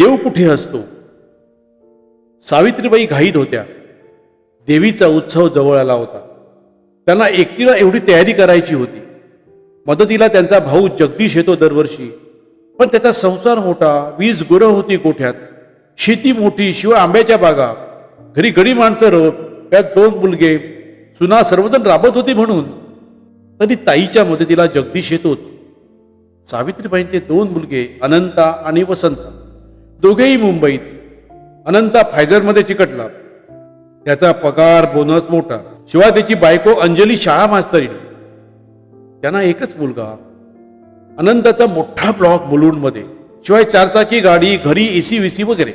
देव कुठे असतो? सावित्रीबाई घाईत होत्या. देवीचा उत्सव जवळ आला होता. त्यांना एकटीला एवढी तयारी करायची होती. मदतीला त्यांचा भाऊ जगदीश येतो दरवर्षी. पण त्याचा संसार मोठा वीज गुरं होती गोठ्यात शेती मोठी शिवाय आंब्याच्या बागा. घरी गडी माणसं रोप त्यात दोन मुलगे. सुना सर्वजण राबत होती म्हणून. तरी ताईच्या मदतीला जगदीश येतोच. सावित्रीबाईंचे दोन मुलगे अनंता आणि वसंता. दोघेही मुंबईत. अनंता फायझरमध्ये चिकटला. त्याचा पगार बोनस मोठा. शिवाय त्याची बायको अंजली शाळा मास्तरी त्यांना एकच मुलगा. अनंताचा मोठा ब्लॉक मुलुंडमध्ये. शिवाय चारचाकी गाडी घरी एसी विसी वगैरे.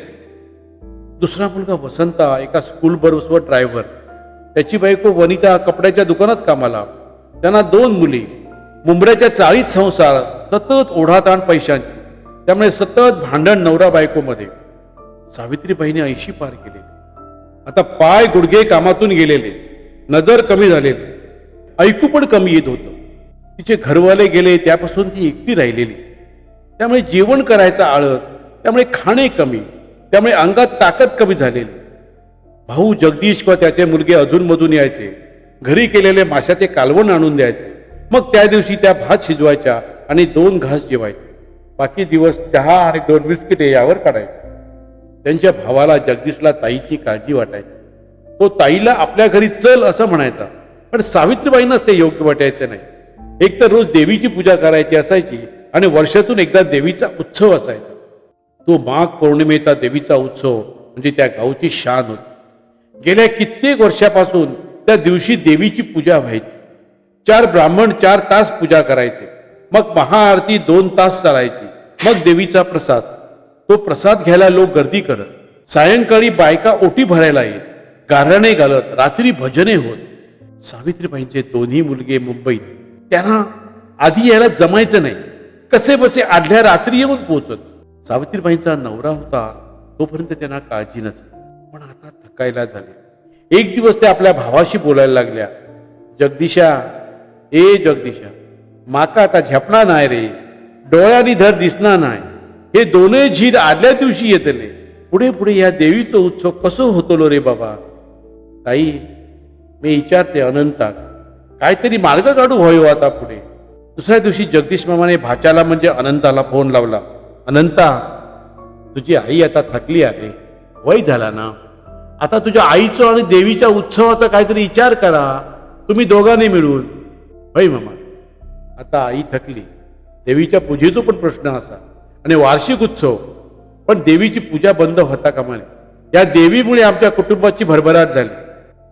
दुसरा मुलगा वसंता एका स्कूल बसवर ड्रायव्हर त्याची बायको वनिता कपड्याच्या दुकानात कामाला. त्यांना दोन मुली. मुंबऱ्याच्या चाळीत संसार सतत ओढाताण पैशांची. त्यामुळे सतत भांडण नवरा बायकोमध्ये. सावित्रीबाईने ऐंशी पार केले आता पाय गुडघे कामातून गेलेले. नजर कमी झालेली. ऐकू पण कमी येत होतं. तिचे घरवाले गेले त्यापासून ती एकटी राहिलेली. त्यामुळे जेवण करायचा आळस त्यामुळे खाणे कमी त्यामुळे अंगात ताकद कमी झालेली. भाऊ जगदीश किंवा त्याचे मुलगे अधूनमधून यायचे. घरी केलेले माशाचे कालवण आणून द्यायचे. मग त्या दिवशी त्या भात शिजवायच्या आणि दोन घास जेवायचे. बाकी दिवस चहा आणि दोन बिस्किटे यावर काढायचे. त्यांच्या भावाला जगदीशला ताईची काळजी वाटायची. तो ताईला आपल्या घरी चल असं म्हणायचा पण सावित्रीबाईंनाच ते योग्य वाटायचे नाही. एक तर रोज देवीची पूजा करायची असायची आणि वर्षातून एकदा देवीचा उत्सव असायचा. तो माघ पौर्णिमेचा देवीचा उत्सव म्हणजे त्या गावची शान होती. गेल्या कित्येक वर्षापासून त्या दिवशी देवीची पूजा व्हायची. चार ब्राह्मण चार तास पूजा करायचे. मग महाआरती दोन तास चालायची. मग देवीचा प्रसाद. तो प्रसाद घ्यायला लोक गर्दी करत. सायंकाळी बायका ओटी भरायला येत. गारणे घालत. रात्री भजने होत. सावित्रीबाईंचे दोन्ही मुलगे मुंबईत. त्यांना आधी यायला जमायचं नाही. कसे बसे आदल्या रात्री येऊन पोहोचत सावित्रीबाईंचा नवरा होता. तोपर्यंत त्यांना काळजी नसे. पण आता थकायला झाले. एक दिवस ते आपल्या भावाशी बोलायला लागल्या. जगदीशा ए जगदीशा. माका आता झपणा नाही रे. डोळ्यानी धर दिसणार नाही हे दोन्ही झीर आदल्या दिवशी येतले. पुढे पुढे या देवीचो उत्सव कसं होतलो रे बाबा? ताई मी विचारते अनंताक काहीतरी मार्ग काढू हो आता पुढे. दुसऱ्या दिवशी जगदीश मामाने भाच्याला म्हणजे अनंताला फोन लावला. अनंता तुझी आई आता थकली आहे. वय झाला ना? आता तुझ्या आईचं आणि देवीच्या उत्सवाचा काहीतरी विचार करा. तुम्ही दोघांनी मिळून. होय मामा. आता आई थकली. देवीच्या पूजेचो पण प्रश्न असा. आणि वार्षिक उत्सव. पण देवीची पूजा बंद होता कामा नये. या देवीमुळे आमच्या कुटुंबाची भरभराट झाली.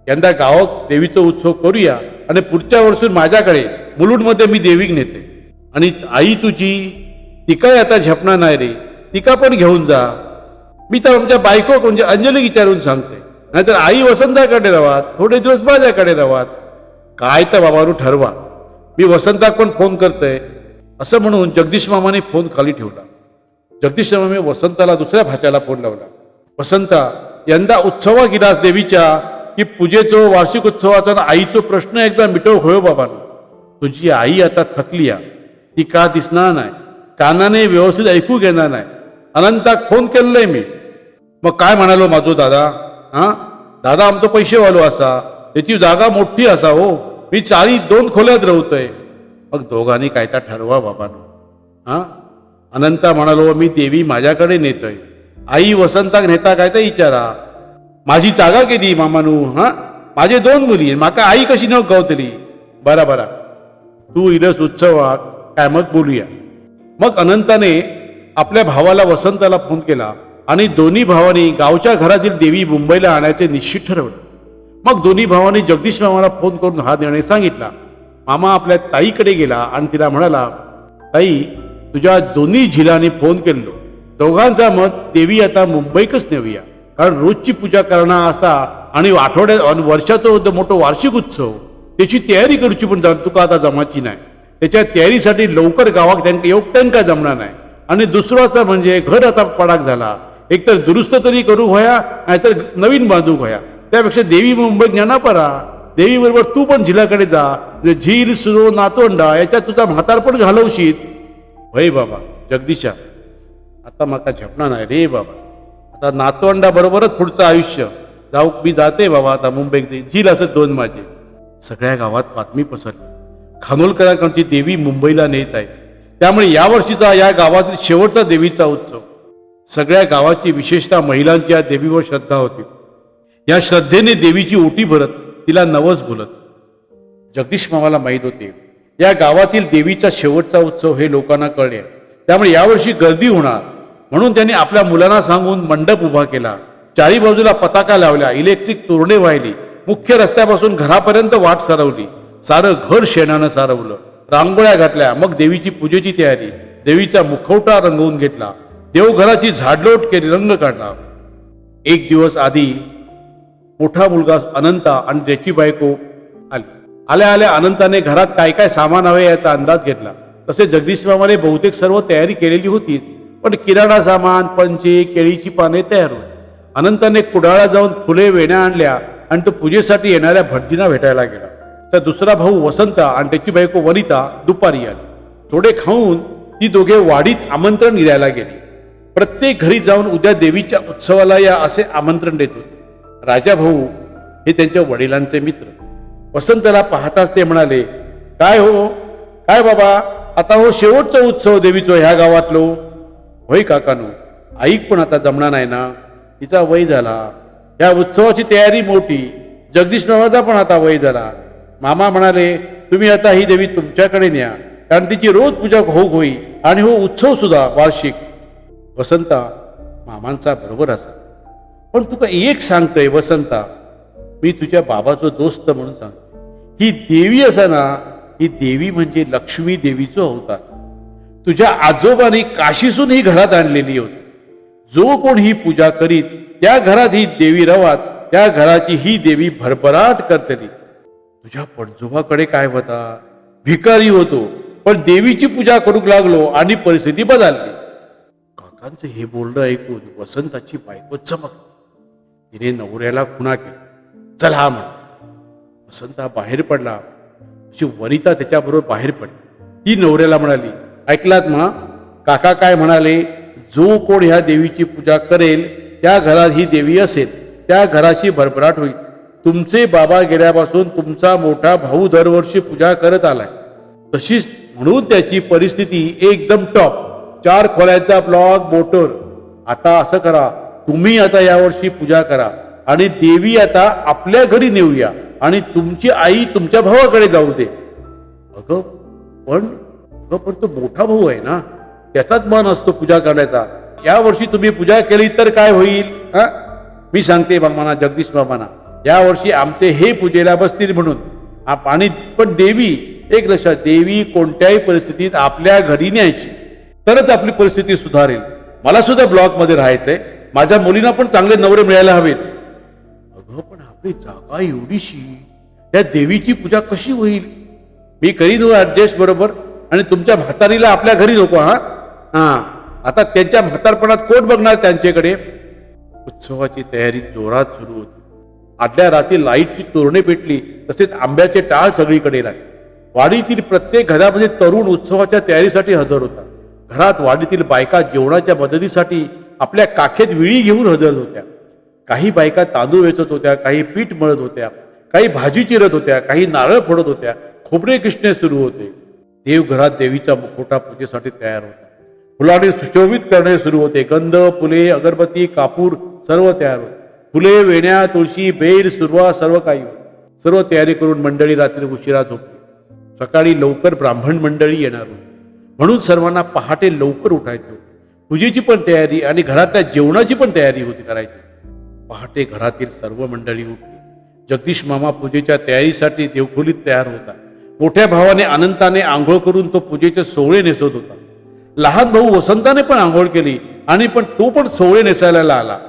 यंदा गावात देवीचा उत्सव करूया आणि पुढच्या वर्षून माझ्याकडे मुलुंडमध्ये मी देवीक नेते. आणि आई तुझी ती काय आता झेपणार नाही रे. तिका पण घेऊन जा. मी तर आमच्या बायको म्हणजे अंजली विचारून सांगते. नाहीतर आई वसंताकडे राहात थोडे दिवस माझ्याकडे राहात काय तर बाबारू ठरवा. मी वसंताक पण फोन करतोय. असं म्हणून जगदीश मामाने फोन खाली ठेवला. जगदीश मामाने वसंताला दुसऱ्या भाच्याला फोन लावला. वसंता यंदा उत्सवा गिरास देवीच्या की पूजेचो वार्षिक उत्सवाचा आईचो प्रश्न एकदा मिटव होयो बाबांनो. तुझी आई आता थकली या ती का दिसणार नाही कानाने व्यवस्थित ऐकू घेणार नाही अनंताक फोन केलेलाय मी. मग काय म्हणालो माझो दादा? हा? दादा आमचो पैसेवालो असा त्याची जागा मोठी असा हो. मी चारी दोन खोल्यात राहतोय मग दोघांनी काय तर ठरवा बाबानो. हा? अनंता म्हणालो मी देवी माझ्याकडे नेतोय. आई वसंताक नेता काय तर विचारा माझी जागा किती मामानू हा? माझे दोन मुली माका आई कशी न गवतली बरा बरा. तू इलस उत्सवात काय मग बोलूया. मग अनंताने आपल्या भावाला वसंताला फोन केला आणि दोन्ही भावांनी गावच्या घरातील देवी मुंबईला आणायचे निश्चित ठरवलं. मग दोन्ही भावांनी जगदीश मामाला फोन करून हा निर्णय सांगितला. मामा आपल्या ताईकडे गेला आणि तिला म्हणाला ताई तुझ्या दोन्ही झिलाने फोन केलो दोघांचा मत देवी आता मुंबईकच नेऊया. कारण रोजची पूजा करणं असा आणि आठवड्यात आणि वर्षाचं होतं मोठं वार्षिक उत्सव. त्याची तयारी करूची पण जम- तुका आता जमाची नाही. त्याच्या तयारीसाठी लवकर गावात त्यांना येऊक काय जमणार नाही. आणि दुसराचा म्हणजे घर आता पडाक झाला. एकतर दुरुस्त तरी करू व्हाया नाहीतर नवीन बांधूक व्हाया. त्यापेक्षा देवी मुंबई ज्ञानापरा परा. तू पण झिलाकडे जा. म्हणजे झील सुरो नातोंडा याच्यात तुझा म्हातारपण घालवशीत भय बाबा जगदीशा. आता माका झेपणार नाही रे बाबा. आता नातोंडा बरोबरच पुढचं आयुष्य. जाऊ मी जाते बाबा आता मुंबईत झील असत दोन माझे. सगळ्या गावात बातमी पसरली. खानोलकरांकडची देवी मुंबईला नेत आहे. त्यामुळे यावर्षीचा या गावातील शेवटचा देवीचा उत्सव. सगळ्या गावाची विशेषतः महिलांची या देवीवर श्रद्धा होती. या श्रद्धेने देवीची ओटी भरत तिला नवस बोलत जगदीश मामाला माहीत होते या गावातील देवीचा शेवटचा उत्सव हे लोकांना कळले. त्यामुळे यावर्षी गर्दी होणार. म्हणून त्यांनी आपल्या मुलांना सांगून मंडप उभा केला. चारी बाजूला पताका लावल्या इलेक्ट्रिक तोरणे वाहिली मुख्य रस्त्यापासून घरापर्यंत वाट सरवली. सारं घर शेणानं सारवलं. रांगोळ्या घातल्या मग देवीची पूजेची तयारी. देवीचा मुखवटा रंगवून घेतला. देवघराची झाडलोट केली रंग काढला. एक दिवस आधी मोठा मुलगा अनंता आणि त्याची बायको आली. आल्या आल्या अनंताने घरात काय काय सामान हवे याचा अंदाज घेतला. तसे जगदीश मामाने बहुतेक सर्व तयारी केलेली होती पण किराणा सामान पंचे केळीची पाने तयार होती. अनंताने कुडाळा जाऊन फुले वेण्या आणल्या आणि तो पूजेसाठी येणाऱ्या भटजींना भेटायला गेला. तर दुसरा भाऊ वसंता आणि त्याची बायको वनिता दुपारी आली. थोडे खाऊन ती दोघे वाडीत आमंत्रण द्यायला गेली. प्रत्येक घरी जाऊन उद्या देवीच्या उत्सवाला या असे आमंत्रण देत होते. राजा भाऊ हे त्यांच्या वडिलांचे मित्र. वसंतला पाहताच ते म्हणाले काय हो? काय बाबा? आता हो शेवटचा उत्सव देवीचो ह्या गावातलो. होय काकानो आईक पण आता जमणार नाही ना. तिचा वय झाला. या उत्सवाची तयारी मोठी. जगदीश मामाचा पण आता वय झाला. मामा म्हणाले तुम्ही आता ही देवी तुमच्याकडे न्या. कारण तिची रोज पूजा होऊ होई आणि हो उत्सव सुद्धा वार्षिक. वसंता मामांचा बरोबर असा. पण तुका एक सांगतय वसंता. मी तुझ्या बाबाचो दोस्त म्हणून सांगतो ही देवी असा ना ही देवी म्हणजे लक्ष्मी देवीचो अवतार. तुझ्या आजोबांनी काशीसून ही घरात आणलेली होती. जो कोण ही पूजा करीत त्या घरात ही देवी रवात त्या घराची ही देवी भरभराट करतली. तुझ्या पणजोबाकडे काय होता? भिकारी होतो पण देवीची पूजा करूक लागलो आणि परिस्थिती बदलली. काकांचं हे बोलणं ऐकून वसंताची बायको चमकली. तिने नवऱ्याला खुणा केला. चल हा म्हण. वसंता बाहेर पडला. अशी वनिता त्याच्याबरोबर बाहेर पडली. ती नवऱ्याला म्हणाली ऐकलात मा? काका काय म्हणाले? जो कोण ह्या देवीची पूजा करेल त्या घरात ही देवी असेल. त्या घराची भरभराट होईल. तुमचे बाबा गेल्यापासून तुमचा मोठा भाऊ दरवर्षी पूजा करत आलाय. तशीच म्हणून त्याची परिस्थिती एकदम टॉप. चार खोल्यांचा ब्लॉक मोटर. आता असं करा. तुम्ही आता यावर्षी पूजा करा आणि देवी आता आपल्या घरी नेऊया आणि तुमची आई तुमच्या भावाकडे जाऊ दे. अगं पण अगं पण तो मोठा भाऊ आहे ना. त्याचाच मन असतो पूजा करण्याचा. या वर्षी तुम्ही पूजा केली तर काय होईल? हा? मी सांगते मामाना जगदीश मामाना या वर्षी आमचे हे पूजेला बसतील म्हणून. आप- आणि पण देवी एक लक्षात देवी कोणत्याही परिस्थितीत आपल्या घरी न्यायची. तरच आपली परिस्थिती सुधारेल. मला सुद्धा ब्लॉकमध्ये राहायचंय. माझ्या मुलींना पण चांगले नवरे मिळायला हवेत. अगं पण आपली जागा एवढीशी त्या देवीची पूजा कशी होईल? मी करीन ऍडजस्ट बरोबर आणि तुमच्या म्हातारीला आपल्या घरी नको हा? हा. आता त्यांच्या म्हातारपणात कोण बघणार त्यांच्याकडे? उत्सवाची तयारी जोरात सुरू होती. आदल्या रात्री लाईटची तोरणे पेटली तसेच आंब्याचे टाळ सगळीकडे लागले. वाडीतील प्रत्येक घरामध्ये तरुण उत्सवाच्या तयारीसाठी हजर होता. घरात वाडीतील बायका जेवणाच्या मदतीसाठी आपल्या काखेत विळी घेऊन हजर होत्या. काही बायका तांदूळ वेचत होत्या काही पीठ मळत होत्या काही भाजी चिरत होत्या काही नारळ फोडत होत्या. खोबरे कृष्णे सुरू होते. देवघरात देवीचा मुखोटा पूजेसाठी तयार होता. फुलाने सुशोभित करणे सुरू होते. गंध फुले अगरबत्ती कापूर सर्व तयार होते. फुले वेण्या तुळशी बेर सुरवा सर्व काही होते. सर्व तयारी करून मंडळी रात्री उशिरा झोपली. सकाळी लवकर ब्राह्मण मंडळी येणार होती. म्हणून सर्वांना पहाटे लवकर उठायचे पूजेची पण तयारी आणि घरातल्या जेवणाची पण तयारी होती करायची. पहाटे घरातील सर्व मंडळी उठली. जगदीश मामा पूजेच्या तयारीसाठी देवखोलीत तयार होता. मोठ्या भावाने अनंताने आंघोळ करून तो पूजेचे सोहळे नेसवत होता. लहान भाऊ वसंताने पण आंघोळ केली आणि पण तो पण सोहळे नेसायला आला.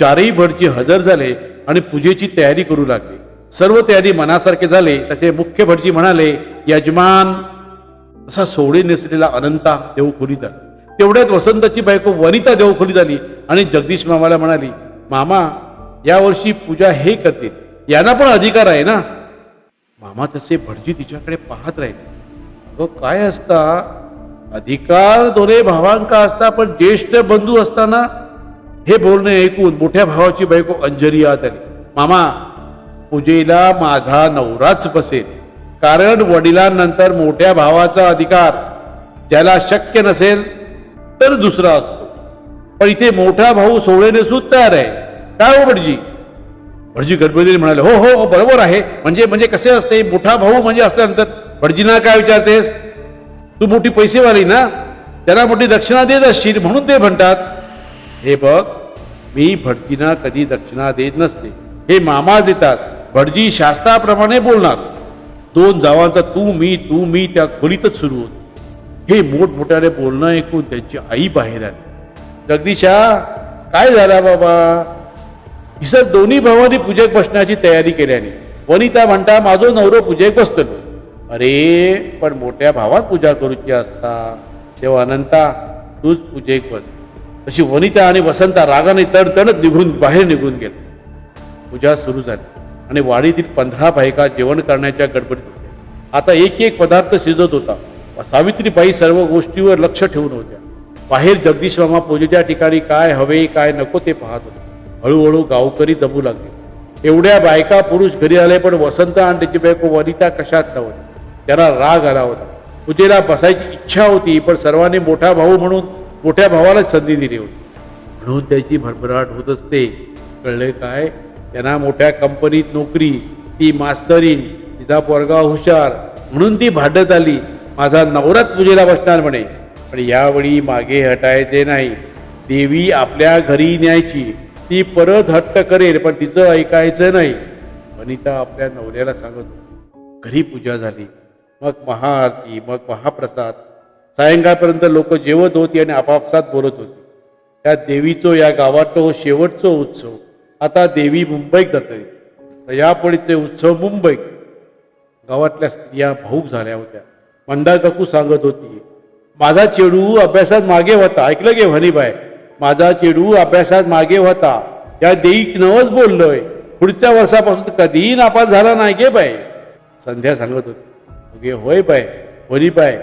चारही भटजी हजर झाले आणि पूजेची तयारी करू लागले. सर्व तयारी मनासारखे झाले तसे मुख्य भटजी म्हणाले यजमान असा सोहळे नेसलेला अनंता देवखोलीत आला. तेवढ्यात वसंताची बायको वनिता देवखोली झाली आणि जगदीश मामाला म्हणाली मामा यावर्षी पूजा हे करतील यांना पण अधिकार आहे ना? मामा तसे भटजी तिच्याकडे पाहत राहिले. अगं काय असता? अधिकार दोन्ही भावांका असता पण ज्येष्ठ बंधू असताना हे बोलणे ऐकून मोठ्या भावाची बायको अंजरी आत आली. मामा पूजेला माझा नवराच बसेल कारण वडिलांनंतर मोठ्या भावाचा अधिकार. ज्याला शक्य नसेल तर दुसरा असतो. पण इथे मोठा भाऊ सोहळे नेसून तयार आहे. काय हो भटजी? भटजी गणपती म्हणाले हो हो हो, बरोबर आहे. म्हणजे म्हणजे कसे असते? मोठा भाऊ म्हणजे असल्यानंतर भटजींना काय विचारतेस? तू मोठी पैसेवाली ना? त्याला मोठी दक्षिणा देत असशील म्हणून ते म्हणतात हे बघ मी भटजींना कधी दक्षिणा देत नसते. हे मामा देतात. भटजी शास्त्राप्रमाणे बोलणार. दोन जावांचा तू मी तू मी त्या खोलीतच सुरू होतो. हे मोठमोठ्याने बोलणं ऐकून त्यांची आई बाहेर आली. जगदीशा काय झाला बाबा? हिसर दोन्ही भावांनी पूजेक बसण्याची तयारी केल्याने. वनिता म्हणता माझो नवरो पूजेक बसतलो. अरे पण मोठ्या भावात पूजा करूची असता. तेव्हा अनंता तूच पूजेक बस. तशी वनिता आणि वसंता रागाने तडतडत निघून बाहेर निघून गेले. पूजा सुरू झाली आणि वाडीतील पंधरा बायका जेवण करण्याच्या गडबडीत होत्या. आता एक एक पदार्थ शिजत होता. सावित्रीबाई सर्व गोष्टीवर लक्ष ठेवून होत्या. बाहेर जगदीश मामा पूजेच्या ठिकाणी काय हवे काय नको ते पाहत होते. हळूहळू गावकरी जमू लागले. एवढ्या बायका पुरुष घरी आले पण वसंत आणि त्याची बायको वनिता कशात नव्हती. त्यांना राग आला होता. पूजेला बसायची इच्छा होती पण सर्वांनी मोठा भाऊ म्हणून मोठ्या भावालाच संधी दिली होती. म्हणून त्याची भरभराट होत असते. कळले काय? त्यांना मोठ्या कंपनीत नोकरी ती मास्तरीन तिचा पोरगा हुशार म्हणून ती भांडत आली. माझा नवरात पूजेला बसणार म्हणे. पण यावेळी मागे हटायचे नाही. देवी आपल्या घरी न्यायची. ती परत हट्ट करेल पण तिचं ऐकायचं नाही. वनिता आपल्या नवऱ्याला सांगत घरी पूजा झाली. मग महाआरती मग महाप्रसाद. सायंकाळपर्यंत लोक जेवत होती आणि आपापसात बोलत होती. त्या देवीचो या गावातो शेवटचो उत्सव. आता देवी मुंबईत जाते. यापुढेचे उत्सव मुंबईत. गावातल्या स्त्रिया भाऊक झाल्या होत्या. मंदा काकू सांगत होती माझा चेडू अभ्यासात मागे होता. ऐकलं गे भनीबाय माझा चेडू अभ्यासात मागे होता. या देईक नवच बोललोय पुढच्या वर्षापासून कधीही नापास झाला नाही गे बाय संध्या सांगत होती गे होय बाय भनीबाय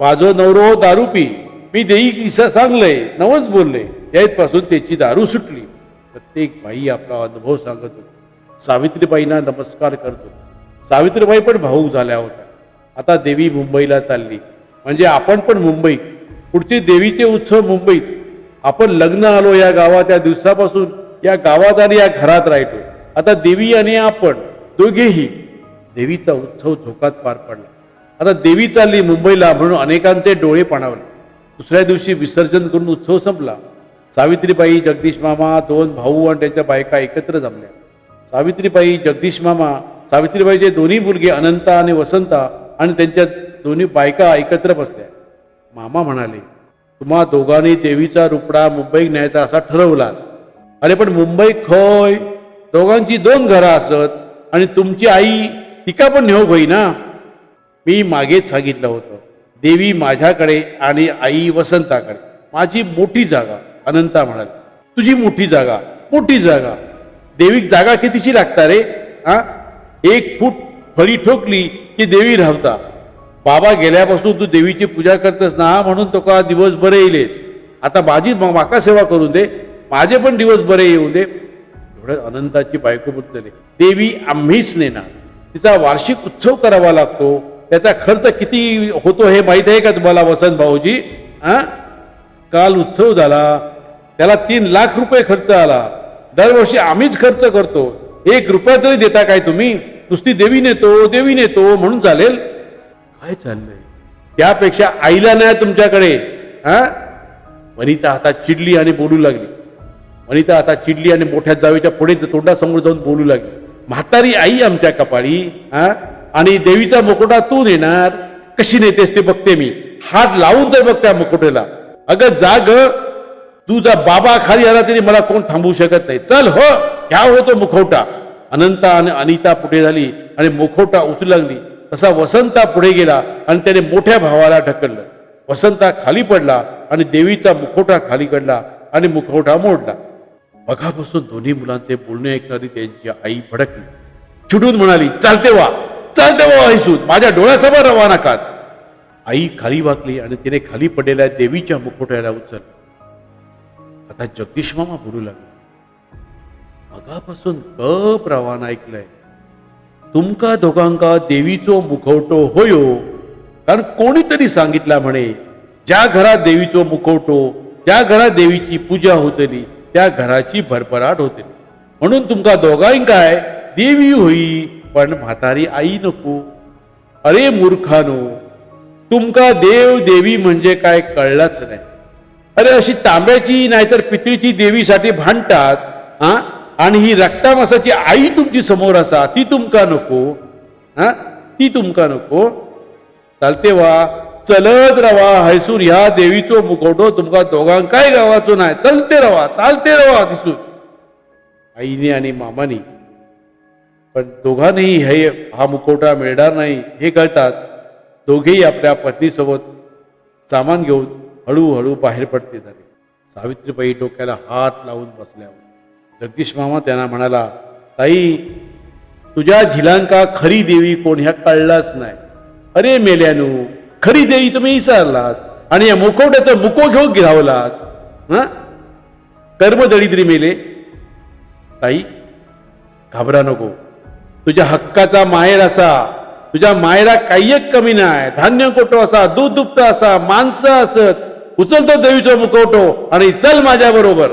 माझो नवरो दारू पी मी देईक इसा सांगलंय नवच बोलले यापासून त्याची दारू सुटली. प्रत्येक बाई आपला अनुभव सांगत होती. सावित्रीबाईंना नमस्कार करत होती. सावित्रीबाई पण भाऊ झाल्या होत्या. आता देवी मुंबईला चालली. म्हणजे आपण पण मुंबई. पुढचे देवीचे उत्सव मुंबईत. आपण लग्न आलो या गावात या दिवसापासून या गावात आणि या घरात राहतो. आता देवी आणि आपण दोघेही देवीचा उत्सव झोकात पार पडला. आता देवी चालली मुंबईला म्हणून अनेकांचे डोळे पाणावले. दुसऱ्या दिवशी विसर्जन करून उत्सव संपला. सावित्रीबाई जगदीश मामा दोन भाऊ आणि त्यांच्या बायका एकत्र जमल्या. सावित्रीबाई जगदीश मामा सावित्रीबाईचे दोन्ही मुलगे अनंता आणि वसंता आणि त्यांच्या दोन्ही बायका एकत्र बसल्या. मामा म्हणाले तुम्हा दोघांनी देवीचा रुपडा मुंबईत न्यायचा असा ठरवला. अरे पण मुंबई खय दोघांची दोन घरं असत आणि तुमची आई तिका पण नेहो होई ना मी मागेच सांगितलं होतं देवी माझ्याकडे आणि आई वसंताकडे. माझी मोठी जागा. अनंता म्हणाली तुझी मोठी जागा मोठी जागा. देवीक जागा कितीची लागता रे? हा? एक फूट फळी ठोकली की देवी राहता. बाबा गेल्यापासून तू देवीची पूजा करतेस ना म्हणून तुका दिवस बरे येईल आता माझी मग माका सेवा करून दे. माझे पण दिवस बरे येऊ दे. एवढं अनंताची बायको बोलतले देवी आम्हीच नेणार. तिचा वार्षिक उत्सव करावा लागतो. त्याचा खर्च किती होतो हे माहीत आहे का तुम्हाला वसंत भाऊजी? हा काल उत्सव झाला. त्याला तीन लाख रुपये खर्च आला. दरवर्षी आम्हीच खर्च करतो. एक रुपया तरी देता काय तुम्ही? नुसती देवी नेतो देवी नेतो म्हणून चालेल. काय चाललंय? त्यापेक्षा आईला नाही तुमच्याकडे हा? वनिता आता चिडली आणि बोलू लागली. वनिता आता चिडली आणि मोठ्या जावेच्या पुढे तोंडासमोर जाऊन बोलू लागली. म्हातारी आई आमच्या कपाळी हा? आणि देवीचा मुकुटा तू देणार. कशी नेतेस ते बघते मी. हात लावून तर बघ त्या मुकुटेला. अगं जा ग तुझा बाबा खाली आला तरी मला कोण थांबवू शकत नाही. चल हो घ्या हो तो मुखवटा. अनंता आणि अनिता पुढे झाली आणि मुखवटा उचलू लागली. तसा वसंता पुढे गेला आणि त्याने मोठ्या भावाला ढकललं. वसंता खाली पडला आणि देवीचा मुखवटा खाली कडला आणि मुखवटा मोडला. बघापासून दोन्ही मुलांचे बोलणे ऐकणारी त्यांची आई भडकली. चिडून म्हणाली चालते वा चालते वा हैसूत हो माझ्या डोळ्यासमोर रवाना कर आई खाली वाकली आणि तिने खाली पडलेल्या देवीच्या मुखवट्याला उचललं. आता जगदीश मामा बोलू लागले. मगापासून कप प्रवान ऐकलंय. तुमका दोघांका देवीचो मुखवटो होयो कारण कोणीतरी सांगितला म्हणे ज्या घरात देवीचो मुखवटो ज्या घरात देवीची पूजा होतली त्या घराची भरभराट होतली. म्हणून तुमका दोघांक काय देवी होई पण म्हातारी आई नको. अरे मूर्खानो तुमका देव देवी म्हणजे काय कळलाच नाही. अरे अशी तांब्याची नाहीतर पितळीची देवीसाठी भांडतात हा? आणि ही रक्तामासाची आई तुमची समोर असा ती तुमका नको हा? ती तुमका नको. चालते वा चलत रवा हैसूर ह्या देवीचो मुखवटो तुमका दोघांक काय गावाचो नाही चलते रवा चालते रवा दिसून आईने आणि मामानी. पण दोघांनाही हे हा मुखवटा मिळणार नाही हे कळतात. दोघेही आपल्या पत्नीसोबत सामान घेऊन हळूहळू बाहेर पडते झाले. सावित्रीबाई डोक्याला हात लावून बसल्यावर जगदीश मामा त्यांना म्हणाला ताई तुझ्या झिलांका खरी देवी कोण ह्या कळलाच नाही. अरे मेल्यानू खरी देवी तुम्ही विसरलात आणि या मुखवट्याचा मुको घेऊन घावलात हा? कर्मदळिद्री मेले. ताई घाबरा नको. तुझ्या हक्काचा माहेर असा तुझ्या मायरा काही एक कमी नाही. धान्य कोटो असा दूध दुभत असा माणसं असत. उचलतो देवीचं मुखवटो आणि चल माझ्या बरोबर.